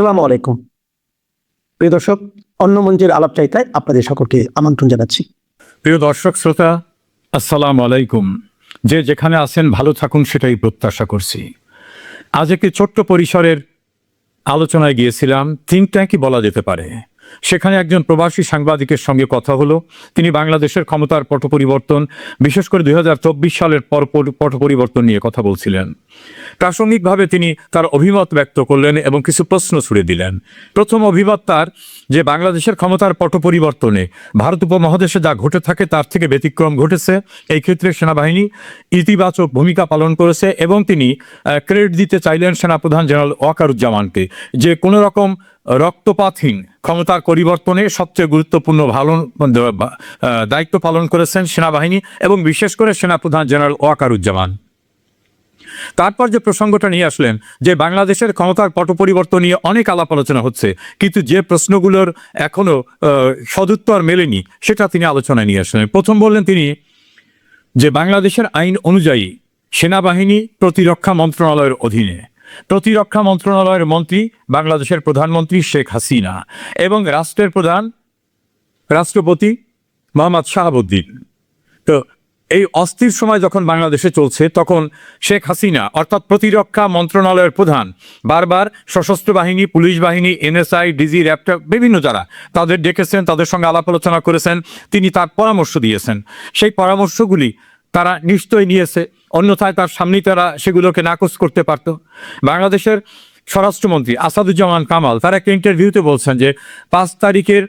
আসসালামু আলাইকুম। প্রিয় দর্শক, অন্য মঞ্চের আলাপ চাইতায় আপনাদের সকলকে আমন্ত্রণ জানাচ্ছি। প্রিয় দর্শক, শ্রোতা, আসসালাম আলাইকুম। যে যেখানে আছেন, ভালো থাকুন, সেটাই প্রত্যাশা করছি। আজ একটি ছোট্ট পরিসরের আলোচনায় গিয়েছিলাম। থিঙ্ক ট্যাঙ্কই বলা যেতে পারে। সেখানে একজন প্রবাসী সাংবাদিকের সঙ্গে কথা হলো। তিনি বাংলাদেশের ক্ষমতার পট পরিবর্তন বিশেষ করে দুই হাজার চব্বিশ সালের পর পট পরিবর্তন নিয়ে কথা বলছিলেন। প্রাসঙ্গিকভাবে তিনি তার অভিমত ব্যক্ত করলেন এবং কিছু প্রশ্ন ছুড়ে দিলেন। প্রথম অভিমত তার যে বাংলাদেশের ক্ষমতার পট পরিবর্তনে ভারত উপমহাদেশে যা ঘটে থাকে তার থেকে ব্যতিক্রম ঘটেছে। এই ক্ষেত্রে সেনাবাহিনী ইতিবাচক ভূমিকা পালন করেছে এবং তিনি ক্রেডিট দিতে চাইলেন সেনাপ্রধান জেনারেল ওয়াকারুজ্জামানকে। যে কোনো রকম রক্তপাতহীন। ক্ষমতার পরিবর্তনে সবচেয়ে গুরুত্বপূর্ণ ভালো দায়িত্ব পালন করেছেন সেনাবাহিনী এবং বিশেষ করে সেনাপ্রধান জেনারেল ওয়াকারুজ্জামান। তারপর যে প্রসঙ্গটা নিয়ে আসলেন, যে বাংলাদেশের ক্ষমতার পট পরিবর্তন নিয়ে অনেক আলাপ আলোচনা হচ্ছে, কিন্তু যে প্রশ্নগুলোর এখনও সদুত্তর মেলেনি, সেটা তিনি আলোচনায় নিয়ে আসলেন। প্রথম বললেন তিনি যে বাংলাদেশের আইন অনুযায়ী সেনাবাহিনী প্রতিরক্ষা মন্ত্রণালয়ের অধীনে প্রতিরক্ষা মন্ত্রণালয়ের মন্ত্রী, বাংলাদেশের প্রধানমন্ত্রী শেখ হাসিনা এবং রাষ্ট্রের প্রধান রাষ্ট্রপতি মোহাম্মদ শাহাবুদ্দিন। তো এই অস্থির সময় যখন বাংলাদেশে চলছে, তখন শেখ হাসিনা, অর্থাৎ প্রতিরক্ষা মন্ত্রণালয়ের প্রধান, বারবার সশস্ত্র বাহিনী, পুলিশ বাহিনী, এনএসআই, ডিজি র্যাপটা বিভিন্ন যারা তাদের ডেকেছেন, তাদের সঙ্গে আলাপ আলোচনা করেছেন, তিনি তার পরামর্শ দিয়েছেন। সেই পরামর্শগুলি তারা নিশ্চয়ই নিয়েছে। অন্যথায় তার সামনেই তারা সেগুলোকে নাকচ করতে পারত। বাংলাদেশের স্বরাষ্ট্রমন্ত্রী আসাদুজ্জামান কামাল তার একটা ইন্টারভিউতে বলছেন যে, পাঁচ তারিখের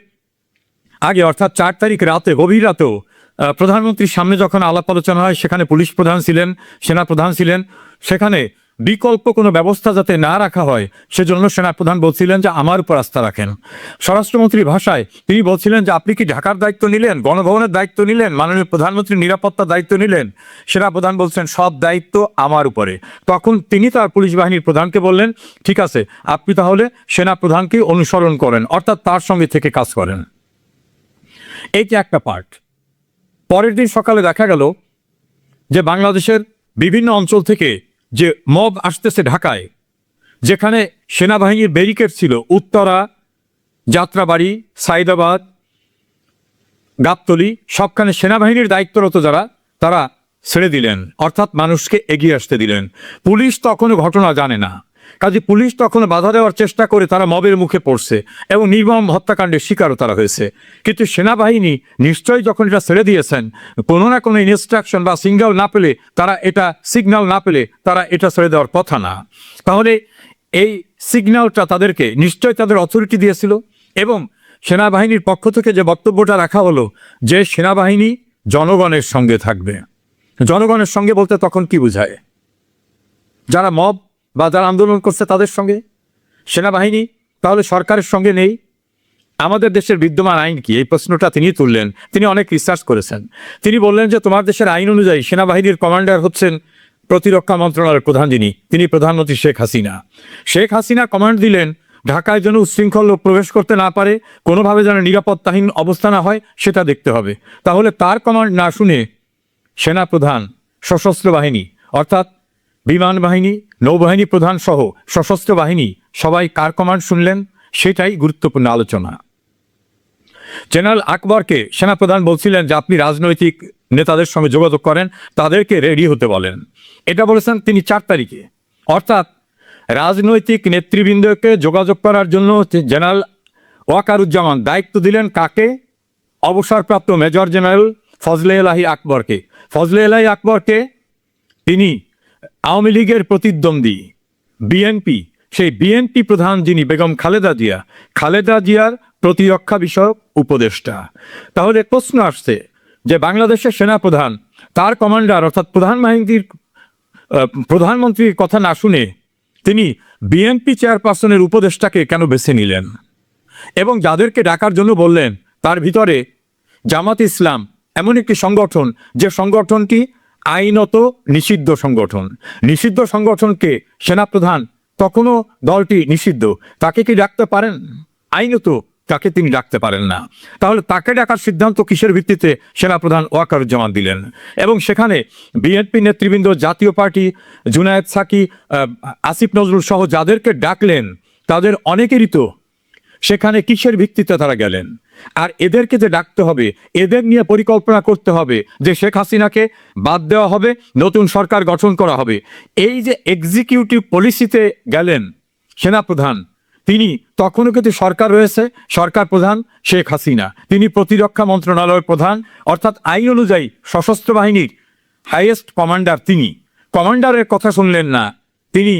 আগে অর্থাৎ চার তারিখ রাতে, গভীর রাতেও প্রধানমন্ত্রীর সামনে যখন আলাপ আলোচনা হয়, সেখানে পুলিশ প্রধান ছিলেন, সেনা প্রধান ছিলেন, সেখানে বিকল্প কোনো ব্যবস্থা যাতে না রাখা হয়, সেজন্য সেনাপ্রধান বলছিলেন যে আমার উপর আস্থা রাখেন। স্বরাষ্ট্রমন্ত্রীর ভাষায় তিনি বলছিলেন যে, আপনি কি ঢাকার দায়িত্ব নিলেন? গণভবনের দায়িত্ব নিলেন? মাননীয় প্রধানমন্ত্রীর নিরাপত্তার দায়িত্ব নিলেন? সেনাপ্রধান বলছেন, সব দায়িত্ব আমার উপরে। তখন তিনি তার পুলিশ বাহিনীর প্রধানকে বললেন, ঠিক আছে, আপনি তাহলে সেনাপ্রধানকে অনুসরণ করেন, অর্থাৎ তার সঙ্গে থেকে কাজ করেন। এইটা একটা পার্ট। পরের দিন সকালে দেখা গেল যে, বাংলাদেশের বিভিন্ন অঞ্চল থেকে যে মব আসতেছে ঢাকায়, যেখানে সেনাবাহিনীর ব্যারিকেড ছিল উত্তরা, যাত্রাবাড়ি, সাইদাবাদ, গাবতলি, সবখানে সেনাবাহিনীর দায়িত্বরত যারা, তারা ছেড়ে দিলেন, অর্থাৎ মানুষকে এগিয়ে আসতে দিলেন। পুলিশ তখনও ঘটনা জানে না। কাজে পুলিশ তখন বাধা দেওয়ার চেষ্টা করে তারা মবের মুখে পড়ছে এবং নির্মম হত্যাকাণ্ডের শিকারও তারা হয়েছে। কিন্তু সেনাবাহিনী নিশ্চয়ই যখন এটা ছেড়ে দিয়েছেন, কোনো না কোনো ইনস্ট্রাকশন বা সিগন্যাল না পেলে তারা এটা সিগন্যাল না পেলে তারা এটা ছেড়ে দেওয়ার কথা না। তাহলে এই সিগন্যালটা তাদেরকে নিশ্চয়ই তাদের অথরিটি দিয়েছিল এবং সেনাবাহিনীর পক্ষ থেকে যে বক্তব্যটা রাখা হলো যে সেনাবাহিনী জনগণের সঙ্গে থাকবে। জনগণের সঙ্গে বলতে তখন কি বোঝায়? যারা মব বা যারা আন্দোলন করছে তাদের সঙ্গে? সেনাবাহিনী? তাহলে সরকারের সঙ্গে নেই? আমাদের দেশের বিদ্যমান আইন কি? এই প্রশ্নটা তিনি তুললেন। তিনি অনেক রিসার্চ করেছেন। তিনি বললেন যে, তোমার দেশের আইন অনুযায়ী সেনাবাহিনীর কমান্ডার হচ্ছেন প্রতিরক্ষা মন্ত্রণালয়ের প্রধান যিনি। তিনি প্রধানমন্ত্রী শেখ হাসিনা। শেখ হাসিনা কমান্ড দিলেন, ঢাকায় যেন উচ্ছৃঙ্খল লোক প্রবেশ করতে না পারে, কোনোভাবে যেন নিরাপত্তাহীন অবস্থা না হয়, সেটা দেখতে হবে। তাহলে তার কমান্ড না শুনে সেনাপ্রধান সশস্ত্র বাহিনী, অর্থাৎ বিমান বাহিনী, নৌবাহিনী প্রধান সহ সশস্ত্র বাহিনী সবাই কার কমান্ড শুনলেন? সেটাই গুরুত্বপূর্ণ আলোচনা। জেনারেল আকবরকে সেনাপ্রধান বলছিলেন যে, আপনি রাজনৈতিক নেতাদের সঙ্গে যোগাযোগ করেন, তাদেরকে রেডি হতে বলেন। এটা বলেছেন তিনি চার তারিখে। অর্থাৎ রাজনৈতিক নেতৃবৃন্দকে যোগাযোগ করার জন্য জেনারেল ওয়াকারুজ্জামান দায়িত্ব দিলেন কাকে? অবসরপ্রাপ্ত মেজর জেনারেল ফজলে এলাহি আকবরকে। ফজলে এলাহি আকবরকে তিনি আওয়ামী লীগের প্রতিদ্বন্দ্বী বিএনপি সেই বিএনপি প্রধান যিনি বেগম খালেদা জিয়া, খালেদা জিয়ার প্রতিরক্ষা বিষয়ক উপদেষ্টা। তাহলে প্রশ্ন আসছে যে বাংলাদেশের সেনাপ্রধান, তার কমান্ডার অর্থাৎ প্রধান বাহিনীর প্রধানমন্ত্রীর কথা না শুনে তিনি বিএনপি চেয়ারপারসনের উপদেষ্টাকে কেন বেছে নিলেন? এবং যাদেরকে ডাকার জন্য বললেন, তার ভিতরে জামাত ইসলাম এমন একটি সংগঠন, যে সংগঠনটি আইনত নিষিদ্ধ সংগঠন। নিষিদ্ধ সংগঠনকে সেনাপ্রধান তখনও দলটি নিষিদ্ধ, তাকে কি ডাকতে পারেন? আইনত তাকে তিনি ডাকতে পারেন না। তাহলে তাকে ডাকার সিদ্ধান্ত কিসের ভিত্তিতে সেনাপ্রধান ওয়াকার ওয়াকারুজ্জামান দিলেন? এবং সেখানে বিএনপি নেতৃবৃন্দ, জাতীয় পার্টি, জুনায়েদ সাকি আসিফ নজরুল সহ যাদেরকে ডাকলেন, তাদের অনেকেরই তো সেখানে কিসের ভিত্তিতে তারা গেলেন? আর এদেরকে যে ডাকতে হবে, এদের নিয়ে পরিকল্পনা করতে হবে যে শেখ হাসিনাকে বাদ দেওয়া হবে, নতুন সরকার গঠন করা হবে। এই যে এক্সিকিউটিভ পলিসিতে গেলেন সেনাপ্রধান, তিনি তখনও কিন্তু সরকার রয়েছে, সরকার প্রধান শেখ হাসিনা। তিনি প্রতিরক্ষা মন্ত্রণালয়ের প্রধান, অর্থাৎ আইন অনুযায়ী সশস্ত্র বাহিনীর হাইয়েস্ট কমান্ডার তিনি। কমান্ডারের কথা শুনলেন না, তিনি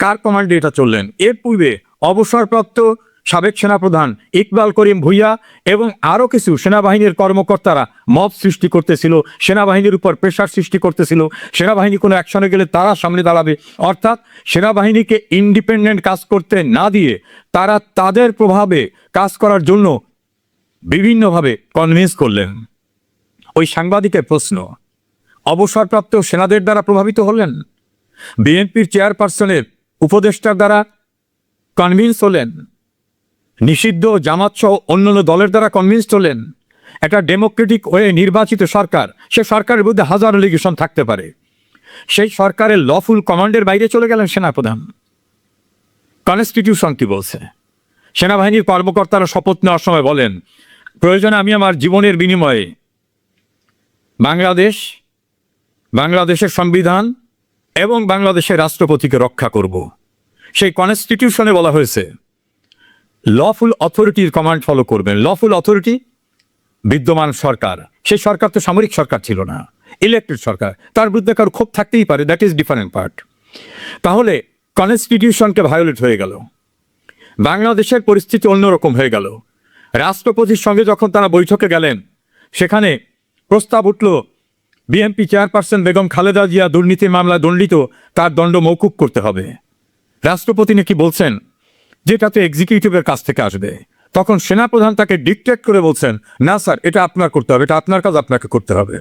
কার কমান্ডে এটা চললেন? এর পূর্বে অবসরপ্রাপ্ত সাবেক সেনাপ্রধান ইকবাল করিম ভুইয়া এবং আরও কিছু সেনাবাহিনীর কর্মকর্তারা মব সৃষ্টি করতেছিল, সেনাবাহিনীর উপর প্রেশার সৃষ্টি করতেছিল। সেনাবাহিনী কোনো অ্যাকশনে গেলে তারা সামনে দাঁড়াবে। অর্থাৎ সেনাবাহিনীকে ইন্ডিপেন্ডেন্ট কাজ করতে না দিয়ে তারা তাদের প্রভাবে কাজ করার জন্য বিভিন্নভাবে কনভিন্স করলেন। ওই সাংবাদিকের প্রশ্ন, অবসরপ্রাপ্ত সেনাদের দ্বারা প্রভাবিত হলেন? বিএনপির চেয়ারপারসনের উপদেষ্টার দ্বারা কনভিন্স হলেন? নিষিদ্ধ জামাত সহ অন্যান্য দলের দ্বারা কনভিন্স হলেন। একটা ডেমোক্রেটিক ওয়ে নির্বাচিত সরকার, সে সরকারের বিরুদ্ধে হাজার লিগেশন থাকতে পারে। সেই সরকারের লফুল কমান্ডের বাইরে চলে গেলেন সেনাপ্রধান। কনস্টিটিউশন কি বলছে? সেনাবাহিনীর কর্মকর্তারা শপথ নেওয়ার সময় বলেন, প্রয়োজনে আমি আমার জীবনের বিনিময়ে বাংলাদেশ, বাংলাদেশের সংবিধান এবং বাংলাদেশের রাষ্ট্রপতিকে রক্ষা করব। সেই কনস্টিটিউশনে বলা হয়েছে লফুল অথরিটির কমান্ড ফলো করবেন। লফুল অথরিটি বিদ্যমান সরকার। সেই সরকার তো সামরিক সরকার ছিল না ইলেকটেড সরকার। তার বিরুদ্ধে কারও ক্ষোভ থাকতেই পারে দ্যাট ইজ ডিফারেন্ট পার্ট তাহলে কনস্টিটিউশনকে ভায়োলেট হয়ে গেল। বাংলাদেশের পরিস্থিতি অন্যরকম হয়ে গেল। রাষ্ট্রপতির সঙ্গে যখন তারা বৈঠকে গেলেন, সেখানে প্রস্তাব উঠল, বিএনপি চেয়ারপারসন বেগম খালেদা জিয়া দুর্নীতির মামলায় দণ্ডিত, তার দণ্ড মৌকুব করতে হবে। রাষ্ট্রপতি নাকি বলছেন যেটা তো এক্সিকিউটিভের কাছ থেকে আসবে। তখন সেনাপ্রধান তাকে ডিকটেট করে বলছেন, না স্যার, এটা আপনার করতে হবে, এটা আপনার কাজ, আপনাকে করতে হবে।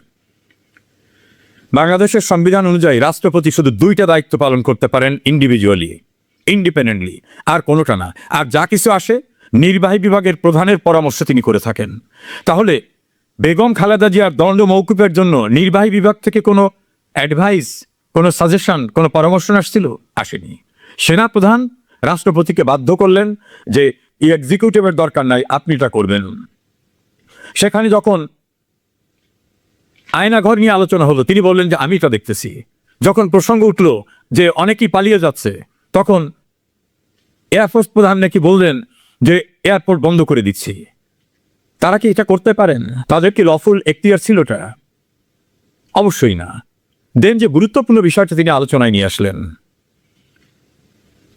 বাংলাদেশের সংবিধান অনুযায়ী রাষ্ট্রপতি শুধু দুইটা দায়িত্ব পালন করতে পারেন ইন্ডিভিজুয়ালি ইন্ডিপেন্ডেন্টলি আর কোনোটা না। আর যা কিছু আসে, নির্বাহী বিভাগের প্রধানের পরামর্শ তিনি করে থাকেন। তাহলে বেগম খালেদা জিয়ার দণ্ড মৌকুফের জন্য নির্বাহী বিভাগ থেকে কোনো অ্যাডভাইস কোনো সাজেশন কোনো পরামর্শ আসছিল? আসেনি। সেনাপ্রধান রাষ্ট্রপতিকে বাধ্য করলেন যে এই এক্সিকিউটিভের দরকার নাই আপনি এটা করবেন। সেখানে যখন আয়নাঘর নিয়ে আলোচনা হলো, তিনি বললেন যে আমি এটা দেখতেছি। যখন প্রসঙ্গ উঠল যে অনেকেই পালিয়ে যাচ্ছে, তখন এয়ারফোর্স প্রধান নাকি বললেন যে এয়ারপোর্ট বন্ধ করে দিচ্ছি। তারা কি এটা করতে পারেন? তাদের কি লফুল এখতিয়ার ছিল এটা? অবশ্যই না। দেন যে গুরুত্বপূর্ণ বিষয়টা তিনি আলোচনায় নিয়ে আসলেন।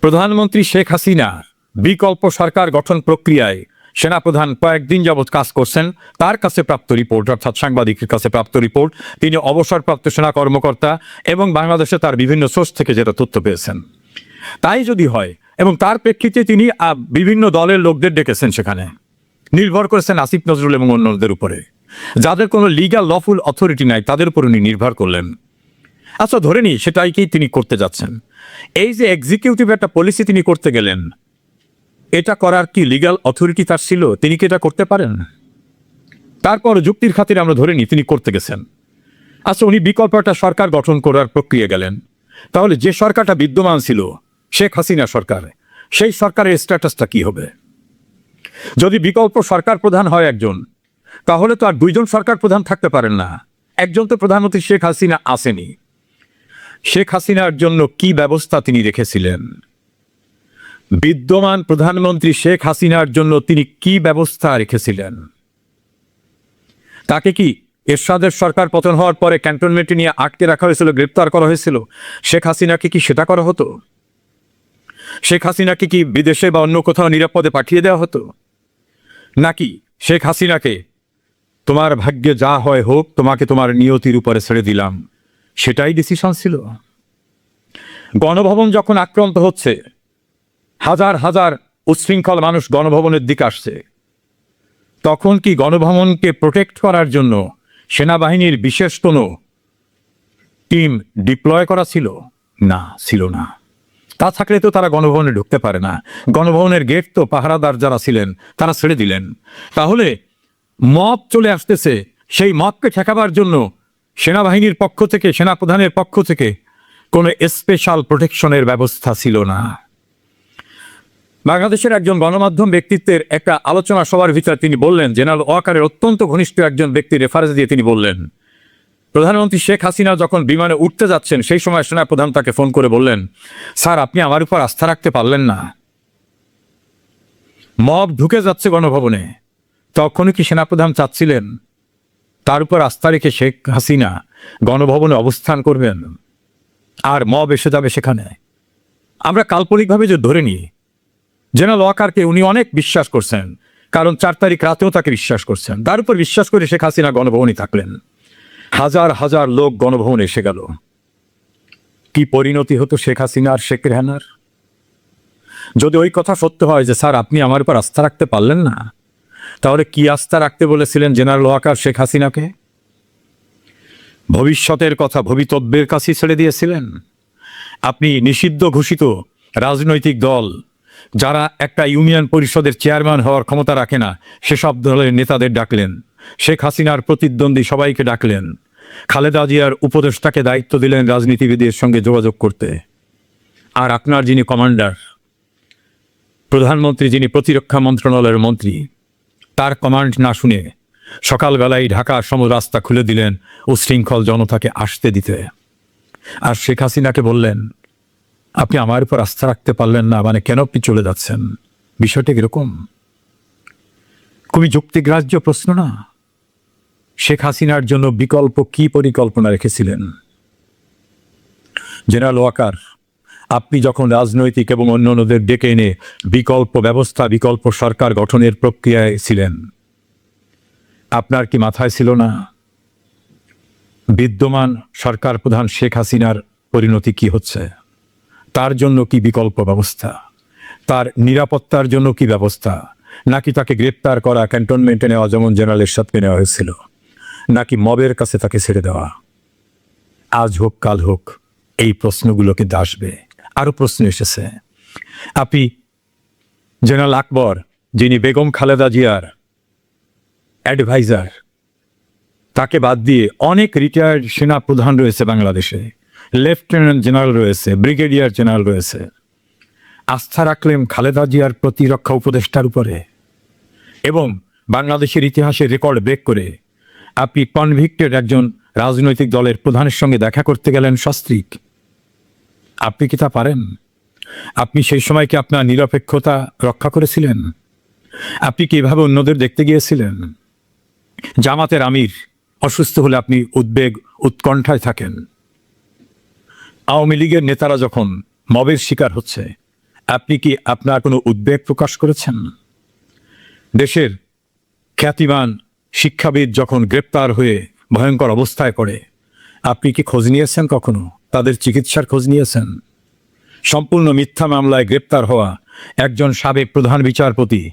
প্রধানমন্ত্রী শেখ হাসিনা বিকল্প সরকার গঠন প্রক্রিয়ায় সেনাপ্রধান কয়েকদিন যাবৎ কাজ করছেন। তার কাছে প্রাপ্ত রিপোর্ট, অর্থাৎ সাংবাদিকের কাছে প্রাপ্ত রিপোর্ট, তিনি অবসরপ্রাপ্ত সেনা কর্মকর্তা এবং বাংলাদেশে তার বিভিন্ন সোর্স থেকে যেটা তথ্য পেয়েছেন। তাই যদি হয়, এবং তার প্রেক্ষিতে তিনি বিভিন্ন দলের লোকদের ডেকেছেন সেখানে। নির্ভর করেছেন আসিফ নজরুল এবং অন্যদের উপরে। যাদের কোনো লিগাল লফুল অথরিটি নাই, তাদের উপর উনি নির্ভর করলেন। আচ্ছা ধরে নিই সেটাইকেই তিনি করতে যাচ্ছেন? এই যে এক্সিকিউটিভ একটা পলিসি তিনি করতে গেলেন, এটা করার কি লিগ্যাল অথরিটি তার ছিল? তিনি কি এটা করতে পারেন? তারপর যুক্তির খাতিরে আমরা ধরে নিই তিনি করতে গেছেন। আচ্ছা উনি বিকল্প একটা সরকার গঠন করার প্রক্রিয়া গেলেন। তাহলে যে সরকারটা বিদ্যমান ছিল, শেখ হাসিনা সরকার, সেই সরকারের স্ট্যাটাসটা কি হবে? যদি বিকল্প সরকার প্রধান হয় একজন, তাহলে তো আর দুইজন সরকার প্রধান থাকতে পারেন না। একজন তো প্রধানমন্ত্রী শেখ হাসিনা আসেনি। শেখ হাসিনার জন্য কি ব্যবস্থা তিনি রেখেছিলেন? বিদ্যমান প্রধানমন্ত্রী শেখ হাসিনার জন্য তিনি কি ব্যবস্থা রেখেছিলেন? তাকে কি এরশাদের সরকার পতন হওয়ার পরে ক্যান্টনমেন্টে নিয়ে আটকে রাখা হয়েছিল, গ্রেপ্তার করা হয়েছিল? শেখ হাসিনাকে কি সেটা করা হতো? শেখ হাসিনাকে কি বিদেশে বা অন্য কোথাও নিরাপদে পাঠিয়ে দেওয়া হতো? নাকি শেখ হাসিনাকে, তোমার ভাগ্যে যা হয় হোক, তোমাকে তোমার নিয়তির উপরে ছেড়ে দিলাম। সেটাই ডিসিশন ছিল। গণভবন যখন আক্রান্ত হচ্ছে, হাজার হাজার উচ্ছৃঙ্খল মানুষ গণভবনের দিকে আসছে। তখন কি গণভবনকে প্রোটেক্ট করার জন্য সেনাবাহিনীর বিশেষ কোনো টিম ডিপ্লয় করা ছিল? না ছিল না। তা থাকলে তো তারা গণভবনে ঢুকতে পারে না। গণভবনের গেট তো পাহারাদার যারা ছিলেন, তারা ছেড়ে দিলেন। তাহলে মপ চলে আসতেছে, সেই মপকে ঠেকাবার জন্য সেনাবাহিনীর পক্ষ থেকে, সেনাপ্রধানের পক্ষ থেকে কোনো স্পেশাল প্রোটেকশনের ব্যবস্থা ছিল না। বাংলাদেশের একজন গণমাধ্যম ব্যক্তিত্বের একটা আলোচনা সবার ভিতরে তিনি বললেন, জেনারেল ওয়াকারের অত্যন্ত ঘনিষ্ঠ একজন ব্যক্তি রেফারেন্স দিয়ে তিনি বললেন, প্রধানমন্ত্রী শেখ হাসিনা যখন বিমানে উঠতে যাচ্ছেন, সেই সময় সেনাপ্রধান তাকে ফোন করে বললেন, স্যার, আপনি আমার উপর আস্থা রাখতে পারলেন না। মব ঢুকে যাচ্ছে গণভবনে। তখনই কি সেনাপ্রধান চাচ্ছিলেন? তার উপর আস্থা রেখে শেখ হাসিনা গণভবনে অবস্থান করবেন। আর মব এসে যাবে সেখানে। আমরা কাল্পনিকভাবে যে ধরে নিই জেনারেল ওয়াকারকে উনি অনেক বিশ্বাস করছেন, কারণ চার তারিখ রাতেও তাকে বিশ্বাস করছেন। তার উপর বিশ্বাস করে শেখ হাসিনা গণভবনে থাকলেন। হাজার হাজার লোক গণভবনে এসে গেল। কি পরিণতি হতো শেখ হাসিনা আর শেখ রেহানার? যদি ওই কথা সত্য হয় যে, স্যার, আপনি আমার উপর আস্থা রাখতে পারলেন না তাহলে কি আস্থা রাখতে বলেছিলেন জেনারেল ওয়াকার শেখ হাসিনাকে? ভবিষ্যতের কথা ভবিতব্যের কাছে ছেড়ে দিয়েছিলেন? আপনি নিষিদ্ধ ঘোষিত রাজনৈতিক দল, যারা একটা ইউনিয়ন পরিষদের চেয়ারম্যান হওয়ার ক্ষমতা রাখে না, সেসব দলের নেতাদের ডাকলেন। শেখ হাসিনার প্রতিদ্বন্দ্বী সবাইকে ডাকলেন। খালেদা জিয়ার উপদেষ্টাকে দায়িত্ব দিলেন রাজনীতিবিদের সঙ্গে যোগাযোগ করতে। আর আপনার যিনি কমান্ডার, প্রধানমন্ত্রী যিনি প্রতিরক্ষা মন্ত্রণালয়ের মন্ত্রী তার কমান্ড না শুনে সকালবেলায় ঢাকা সম রাস্তা খুলে দিলেন উশৃঙ্খল জনতাকে আসতে দিতে। আর শেখ হাসিনাকে বললেন, আপনি আমার উপর আস্থা রাখতে পারলেন না মানে কেন আপনি চলে যাচ্ছেন? বিষয়টা কীরকম? খুবই যুক্তিগ্রাহ্য প্রশ্ন না। শেখ হাসিনার জন্য বিকল্প কি পরিকল্পনা রেখেছিলেন? জেনারেল ওয়াকার আপনি যখন রাজনৈতিক এবং অন্যান্যদের ডেকে এনে বিকল্প ব্যবস্থা, বিকল্প সরকার গঠনের প্রক্রিয়ায় ছিলেন, আপনার কি মাথায় ছিল না বিদ্যমান সরকার প্রধান শেখ হাসিনার পরিণতি কি হচ্ছে? তার জন্য কি বিকল্প ব্যবস্থা? তার নিরাপত্তার জন্য কি ব্যবস্থা? নাকি তাকে গ্রেপ্তার করা, ক্যান্টনমেন্টে নেওয়া, যেমন জেনারেল এরশাদকে নেওয়া হয়েছিল, নাকি মবের কাছে তাকে ছেড়ে দেওয়া? আজ হোক, কাল হোক, এই প্রশ্নগুলো কিন্তু আসবে। আরও প্রশ্ন এসেছে। আপনি জেনারেল আকবর, যিনি বেগম খালেদা জিয়ার অ্যাডভাইজার, তাকে বাদ দিয়ে অনেক রিটায়ার্ড সেনা প্রধান রয়েছে বাংলাদেশে লেফটেন্যান্ট জেনারেল রয়েছে ব্রিগেডিয়ার জেনারেল রয়েছে। আস্থা রাখলেন খালেদা জিয়ার প্রতিরক্ষা উপদেষ্টার উপরে এবং বাংলাদেশের ইতিহাসে রেকর্ড ব্রেক করে আপনি কনভিক্টেড একজন রাজনৈতিক দলের প্রধানের সঙ্গে দেখা করতে গেলেন সস্ত্রীক। আপনি কি তা পারেন? আপনি সেই সময় কি আপনার নিরপেক্ষতা রক্ষা করেছিলেন? আপনি কি এভাবে অন্যদের দেখতে গিয়েছিলেন? জামাতের আমির, অসুস্থ হলে আপনি উদ্বেগ, উৎকণ্ঠায় থাকেন। আওয়ামী লীগের নেতারা যখন মবের শিকার হচ্ছে, আপনি কি আপনার কোনো উদ্বেগ প্রকাশ করেছেন? দেশের খ্যাতিমান শিক্ষাবিদ যখন গ্রেপ্তার হয়ে ভয়ঙ্কর অবস্থায় পড়ে, আপনি কি খোঁজ নিয়েছেন কখনো? তাদের চিকিৎসার খোঁজ নিয়েছেন। সম্পূর্ণ মিথ্যা মামলায় গ্রেপ্তার হওয়া একজন সাবেক প্রধান বিচারপতি।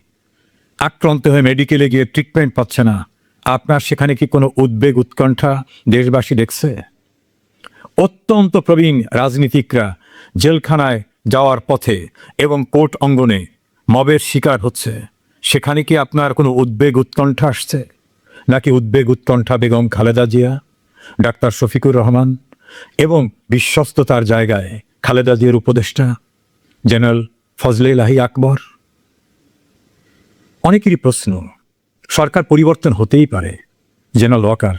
আক্রান্ত হয়ে মেডিকেলে গিয়ে ট্রিটমেন্ট পাচ্ছে না। আপনার সেখানে কি কোনো উদ্বেগ, উৎকণ্ঠা দেশবাসী দেখছে? অত্যন্ত প্রবীণ রাজনীতিকরা জেলখানায় যাওয়ার পথে এবং কোর্ট অঙ্গনে মবের শিকার হচ্ছে। সেখানে কি আপনার কোনো উদ্বেগ, উৎকণ্ঠা আসছে? নাকি উদ্বেগ, উৎকণ্ঠা বেগম খালেদা জিয়া? ডাক্তার শফিকুর রহমান এবং বিশ্বস্ততার জায়গায় খালেদা জিয়ার উপদেষ্টা জেনারেল ফজলে লাহি আকবর। অনেকেরই প্রশ্ন, সরকার পরিবর্তন হতেই পারে, জেনারেল ওয়াকার।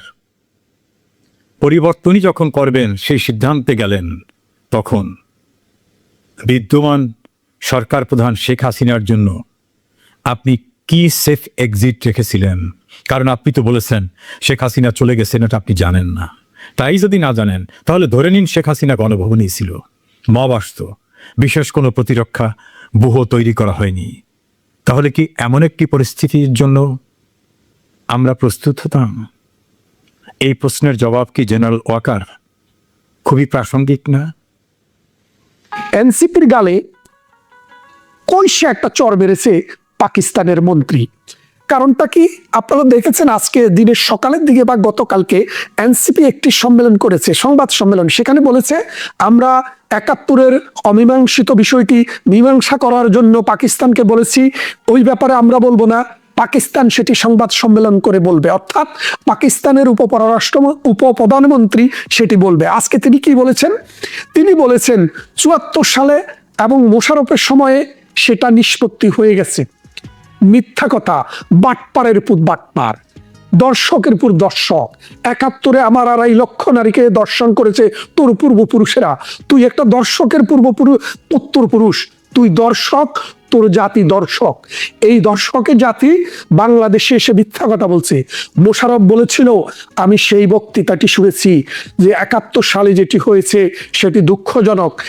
পরিবর্তনই যখন করবেন, সেই সিদ্ধান্তে গেলেন, তখন বিদ্যমান সরকার প্রধান শেখ হাসিনার জন্য আপনি কি সেফ এক্সিট রেখেছিলেন? কারণ আপনি তো বলেছেন, শেখ হাসিনা চলে গেছেন, এটা আপনি জানেন না। তাই যদি না জানেন, তাহলে ধরে নিন শেখ হাসিনা গণভবনেই ছিল। মব আসতো। বিশেষ কোনো প্রতিরক্ষা বুহ তৈরি করা হয়নি। তাহলে কি এমন একটি পরিস্থিতির জন্য আমরা প্রস্তুত হতাম? এই প্রশ্নের জবাব কি জেনারেল ওয়াকার? খুবই প্রাসঙ্গিক না? এনসিপির গালে কইসে একটা চর বেড়েছে পাকিস্তানের মন্ত্রী। কারণটা কি? আপনারা দেখেছেন আজকে দিনের সকালের দিকে বা গতকালকে এনসিপি একটি সম্মেলন করেছে, সংবাদ সম্মেলন। সেখানে বলেছে, আমরা একাত্তরের অমীমাংসিত বিষয়টি মীমাংসা করার জন্য পাকিস্তানকে বলেছি। ওই ব্যাপারে আমরা বলব না। পাকিস্তান সেটি সংবাদ সম্মেলন করে বলবে। অর্থাৎ পাকিস্তানের উপপররাষ্ট্র উপপ্রধানমন্ত্রী সেটি বলবে। আজকে তিনি কি বলেছেন? তিনি বলেছেন, চুয়াত্তর সালে এবং মোশারফের সময়ে সেটা নিষ্পত্তি হয়ে গেছে। মিথ্যা কথা, বাটপারের পুত বাটপার। দর্শকের পুর দর্শক, একাত্তরে আমার আড়াই লক্ষ নারীকে দর্শন করেছে তোর পূর্বপুরুষেরা। তুই একটা দর্শকের পূর্বপুরুষ উত্তর পুরুষ। তুই দর্শক, তোর জাতি দর্শক। এই দর্শকের জাতি বাংলাদেশে এসে মিথ্যা কথা বলছে। মোশারফ বলেছিল, আমি সেই বক্তৃতাটি শুনেছি যে একাত্তর সালে যেটি হয়েছে, সেটি দুঃখজনক।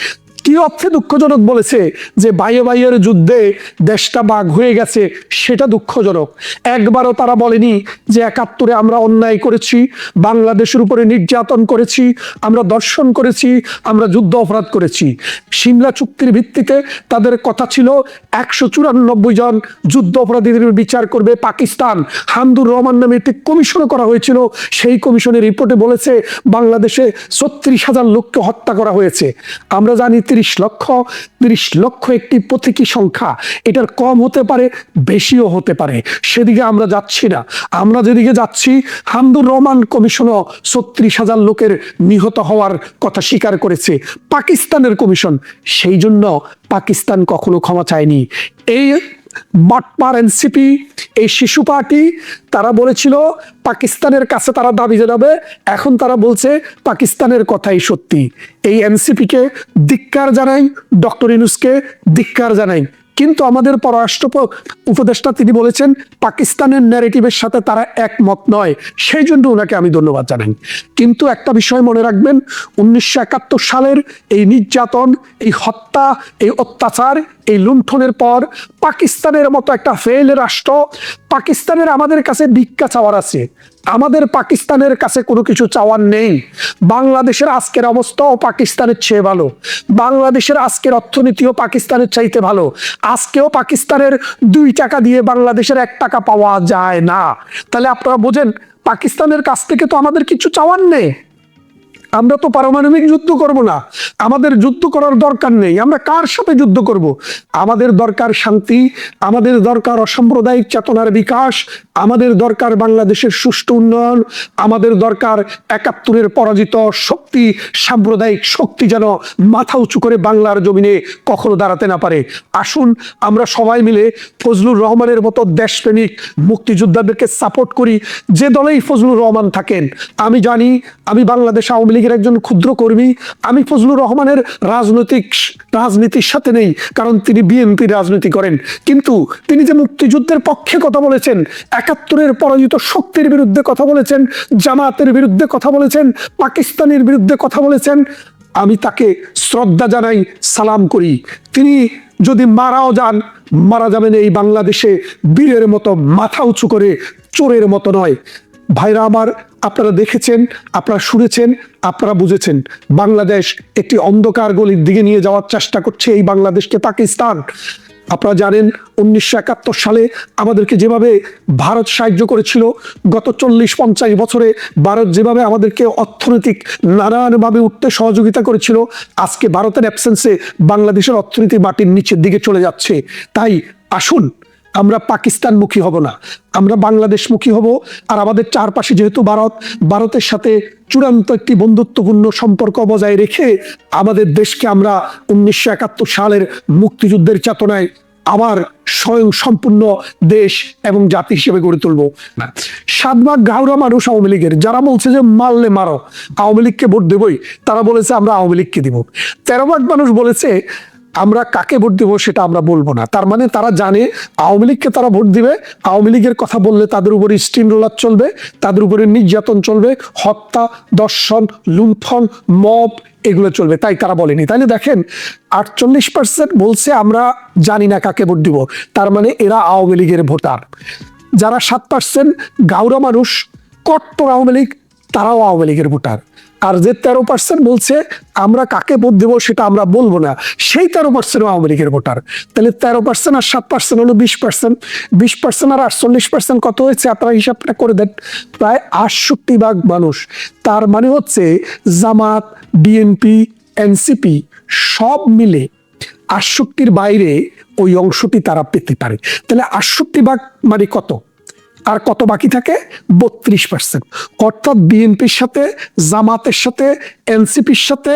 কি অর্থে দুঃখজনক বলেছে যে বাইয়ে বাইয়ের যুদ্ধে দেশটা বাঘ হয়ে গেছে, সেটা দুঃখজনক। একবারও তারা বলেনি যে একাত্তরে আমরা অন্যায় করেছি, বাংলাদেশের উপরে নির্যাতন করেছি, আমরা দর্শন করেছি, আমরা যুদ্ধ অপরাধ করেছি। সিমলা চুক্তির ভিত্তিতে তাদের কথা ছিল, একশো চুরানব্বই জন যুদ্ধ অপরাধীদের বিচার করবে পাকিস্তান। হামদুর রহমান নামে একটি কমিশনও করা হয়েছিল, সেই কমিশনের রিপোর্টে বলেছে, বাংলাদেশে ছত্রিশ হাজার লোককে হত্যা করা হয়েছে। আমরা জানি তিরিশ লক্ষ তিরিশ লক্ষ একটি প্রতীকী সংখ্যা। এটার কম হতে পারে, বেশিও হতে পারে। সেদিকে আমরা যাচ্ছি না। আমরা যেদিকে যাচ্ছি, হামদুর রহমান কমিশনও ছত্রিশ হাজার লোকের নিহত হওয়ার কথা স্বীকার করেছে। পাকিস্তানের কমিশন, সেই জন্য পাকিস্তান কখনো ক্ষমা চায়নি। এই বাটপার এনসিপি, এই শিশু পার্টি, তারা বলেছিল পাকিস্তানের কাছে তারা দাবি জানাবে, এখন তারা বলছে পাকিস্তানের কথাই সত্যি। এই এনসিপিকে ধিক্কার জানাই, ডক্টর ইনুসকে ধিক্কার জানাই। কিন্তু আমাদের পররাষ্ট্র উপদেষ্টা তিনি বলেছেন, পাকিস্তানের ন্যারেটিভের সাথে তারা একমত নয়। সেই জন্য ওনাকে আমি ধন্যবাদ জানাই। কিন্তু একটা বিষয় মনে রাখবেন, উনিশশো একাত্তর সালের এই নির্যাতন, এই হত্যা, এই অত্যাচার, এই লুণ্ঠনের পর পাকিস্তানের মতো একটা ফেল রাষ্ট্র, পাকিস্তানের আমাদের কাছে ভিক্ষা চাওয়ার আছে। আমাদের পাকিস্তানের কাছে কোনো কিছু চাওয়ার নেই। বাংলাদেশের আজকের অবস্থাও পাকিস্তানের চেয়ে ভালো। বাংলাদেশের আজকের অর্থনীতিও পাকিস্তানের চাইতে ভালো। আজকেও পাকিস্তানের দুই টাকা দিয়ে বাংলাদেশের এক টাকা পাওয়া যায় না। তাহলে আপনারা বোঝেন, পাকিস্তানের কাছ থেকে তো আমাদের কিছু চাওয়ার নেই। আমরা তো পারমাণবিক যুদ্ধ করব না। আমাদের যুদ্ধ করার দরকার নেই। আমরা কার সাথে যুদ্ধ করব? আমাদের দরকার শান্তি, আমাদের দরকার অসাম্প্রদায়িক চেতনার বিকাশ, আমাদের দরকার বাংলাদেশের সুষ্ঠু উন্নয়ন, আমাদের দরকার একাত্তরের পরাজিত সাম্প্রদায়িক শক্তি যেন মাথা উঁচু করে বাংলার জমিনে কখনো দাঁড়াতে না পারে। আসুন, আমরা সবাই মিলে ফজলুর রহমানের মতো দেশপ্রেমিক মুক্তিযোদ্ধাদেরকে সাপোর্ট করি। যে দলেই ফজলুর রহমান থাকেন, আমি জানি আমি বাংলাদেশ আওয়ামী লীগের একজন ক্ষুদ্র কর্মী। আমি ফজলুর রহমানের রাজনৈতিক রাজনীতির সাথে নেই, কারণ তিনি বিএনপি রাজনীতি করেন। কিন্তু তিনি যে মুক্তিযুদ্ধের পক্ষে কথা বলেছেন, একাত্তরের পরাজিত শক্তির বিরুদ্ধে কথা বলেছেন, জামাতের বিরুদ্ধে কথা বলেছেন, পাকিস্তানের বিরুদ্ধে কথা বলেছেন, আমি তাকে শ্রদ্ধা জানাই, সালাম করি। তিনি যদি মারাও যান, মারা যাবেন এই বাংলাদেশে বীরের মতো, মাথা উঁচু করে, চোরের মতো নয়। ভাইরা আমার, আপনারা দেখেছেন, আপনারা শুনেছেন, আপনারা বুঝেছেন, বাংলাদেশ একটি অন্ধকার গলির দিকে নিয়ে যাওয়ার চেষ্টা করছে এই বাংলাদেশকে পাকিস্তান। আপনারা জানেন উনিশশো একাত্তর সালে আমাদেরকে যেভাবে ভারত সাহায্য করেছিল, গত চল্লিশ পঞ্চাশ বছরে ভারত যেভাবে আমাদেরকে অর্থনৈতিক নানানভাবে উঠতে সহযোগিতা করেছিল, আজকে ভারতের অ্যাবসেন্সে বাংলাদেশের অর্থনীতি মাটির নিচের দিকে চলে যাচ্ছে। তাই আসুন আমরা পাকিস্তানমুখী হব না। আমরা বাংলাদেশমুখী হব আর আমাদের চারপাশে যেহেতু ভারত ভারতের সাথে চূড়ান্ত একটি বন্ধুত্বপূর্ণ সম্পর্ক বজায় রেখে আমাদের দেশকে আমরা উনিশশো একাত্তর সালের মুক্তিযুদ্ধের চেতনায় আবার স্বয়ং সম্পূর্ণ দেশ এবং জাতি হিসেবে গড়ে তুলব। সাত ভাগ গাউরা মানুষ আওয়ামী লীগের। যারা বলছে যে মারলে মারো আওয়ামী লীগকে ভোট দেবই তারা বলেছে আমরা আওয়ামী লীগকে দিব। তেরো ভাগ মানুষ বলেছে আমরা কাকে ভোট দেবো সেটা আমরা বলব না। তার মানে তারা জানে আওয়ামী লীগকে তারা ভোট দিবে। আওয়ামী লীগের কথা বললে তাদের উপরে স্টিম রোলার চলবে, তাদের উপরে নির্যাতন চলবে, হত্যা, দর্শন, লুণ্ঠন, মব এগুলো চলবে। তাই তারা বলেনি। তাইলে দেখেন, আটচল্লিশ পার্সেন্ট বলছে আমরা জানি না কাকে ভোট দিব। তার মানে এরা আওয়ামী লীগের ভোটার। যারা সাত পার্সেন্ট গাউরা মানুষ, কট্টর আওয়ামী লীগ, তারাও আওয়ামী লীগের ভোটার। আর যে তেরো পার্সেন্ট বলছে, আমরা কাকে ভোট দেবো সেটা আমরা বলব না। সেই তেরো পার্সেন্ট আওয়ামী লীগের ভোটার। তাহলে তেরো পার্সেন্ট আর সাত পার্সেন্ট হলো বিশ পার্সেন্ট বিশ পার্সেন্ট আর আটচল্লিশ পার্সেন্ট কত হয়েছে? আপনারা হিসাবটা করে দেন। প্রায় আটষট্টি ভাগ মানুষ। তার মানে হচ্ছে জামাত বিএনপি এনসিপি সব মিলে আটষট্টির বাইরে ওই অংশটি তারা পেতে পারে। তাহলে আটষট্টি ভাগ মানে কত? আর কত বাকি থাকে? বত্রিশ পার্সেন্ট অর্থাৎ বিএনপির সাথে, জামাতের সাথে, এনসিপির সাথে,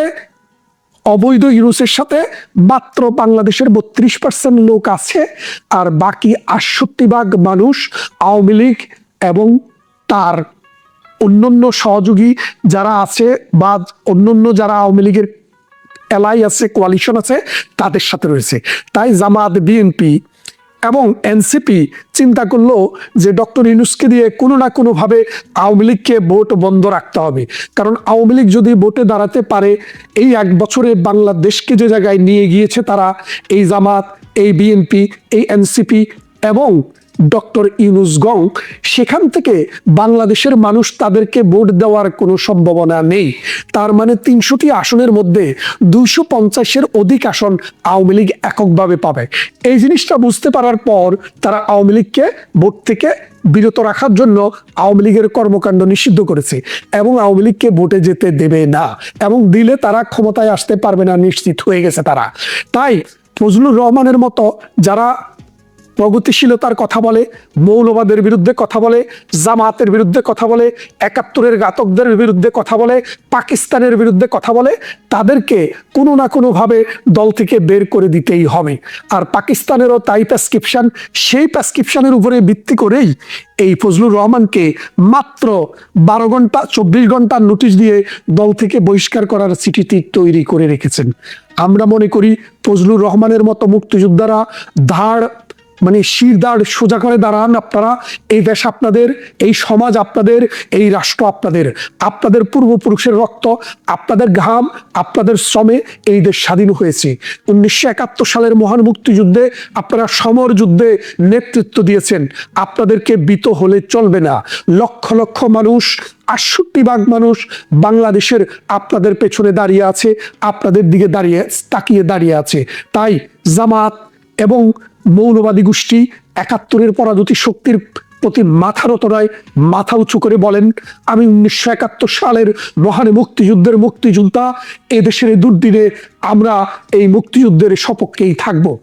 অবৈধ ইউনুসের সাথে মাত্র বাংলাদেশের বত্রিশ পার্সেন্ট লোক আছে আর বাকি আটষট্টি ভাগ মানুষ আওয়ামী লীগ এবং তার অন্যান্য সহযোগী যারা আছে বা অন্যান্য যারা আওয়ামী লীগের এলাই আছে কোয়ালিশন আছে, তাদের সাথে রয়েছে। তাই জামাত, বিএনপি এবং এনসিপি চিন্তা করল যে ডক্টর ইউনুসকে দিয়ে কোনো না কোনোভাবে আওয়ামী লীগকে ভোট বন্ধ রাখতে হবে। কারণ আওয়ামী লীগ যদি ভোটে দাঁড়াতে পারে, এই এক বছরে বাংলাদেশকে যে জায়গায় নিয়ে গিয়েছে তারা, এই জামাত, এই বিএনপি, এই এনসিপি এবং ডক্টর ইউনুস গং, সেখান থেকে বাংলাদেশের মানুষ তাদেরকে ভোট দেওয়ার কোনো সম্ভাবনা নেই। তার মানে তিনশোটি আসনের মধ্যে দুইশো পঞ্চাশের অধিক আসন আওয়ামী লীগ এককভাবে পাবে। এই জিনিসটা বুঝতে পারার পর তারা আওয়ামী লীগকে ভোট থেকে বিরত রাখার জন্য আওয়ামী লীগের কর্মকাণ্ড নিষিদ্ধ করেছে এবং আওয়ামী লীগকে ভোটে যেতে দেবে না এবং দিলে তারা ক্ষমতায় আসতে পারবে না, নিশ্চিত হয়ে গেছে তারা। তাই ফজলুর রহমানের মতো যারা প্রগতিশীলতার কথা বলে, মৌলবাদের বিরুদ্ধে কথা বলে জামাতের বিরুদ্ধে কথা বলে, একাত্তরের ঘাতকদের বিরুদ্ধে কথা বলে, পাকিস্তানের বিরুদ্ধে কথা বলে, তাদেরকে কোনো না কোনোভাবে দল থেকে বের করে দিতেই হবে। আর পাকিস্তানেরও তাই প্রেসক্রিপশন সেই প্রেসক্রিপশানের উপরে ভিত্তি করেই এই ফজলুর রহমানকে মাত্র বারো ঘণ্টা, চব্বিশ ঘণ্টার নোটিশ দিয়ে দল থেকে বহিষ্কার করার চিঠিটি তৈরি করে রেখেছেন। আমরা মনে করি, ফজলুর রহমানের মতো মুক্তিযোদ্ধারা ধার মানে শিরদার সোজা করে দাঁড়ান আপনারা। এই দেশ আপনাদের, এই সমাজ আপনাদের, এই রাষ্ট্র আপনাদের। আপনাদের পূর্বপুরুষের রক্ত, আপনাদের ঘাম, আপনাদের শ্রমে এই দেশ স্বাধীন হয়েছে। উনিশশো একাত্তর সালের মহান মুক্তিযুদ্ধে আপনারা সমর যুদ্ধে নেতৃত্ব দিয়েছেন। আপনাদেরকে বিত হলে চলবে না। লক্ষ লক্ষ মানুষ, আটষট্টি ভাগ মানুষ বাংলাদেশের আপনাদের পেছনে দাঁড়িয়ে আছে, আপনাদের দিকে দাঁড়িয়ে, তাকিয়ে দাঁড়িয়ে আছে। তাই জামাত এবং মৌলবাদী গোষ্ঠী একাত্তরের পরাজতি শক্তির প্রতি মাথা নত নয় মাথা উঁচু করে বলেন, আমি উনিশশো একাত্তর সালের মহান মুক্তিযুদ্ধের মুক্তিযোদ্ধা এদেশের দুর্দিনে আমরা এই মুক্তিযুদ্ধের সপক্ষেই থাকব।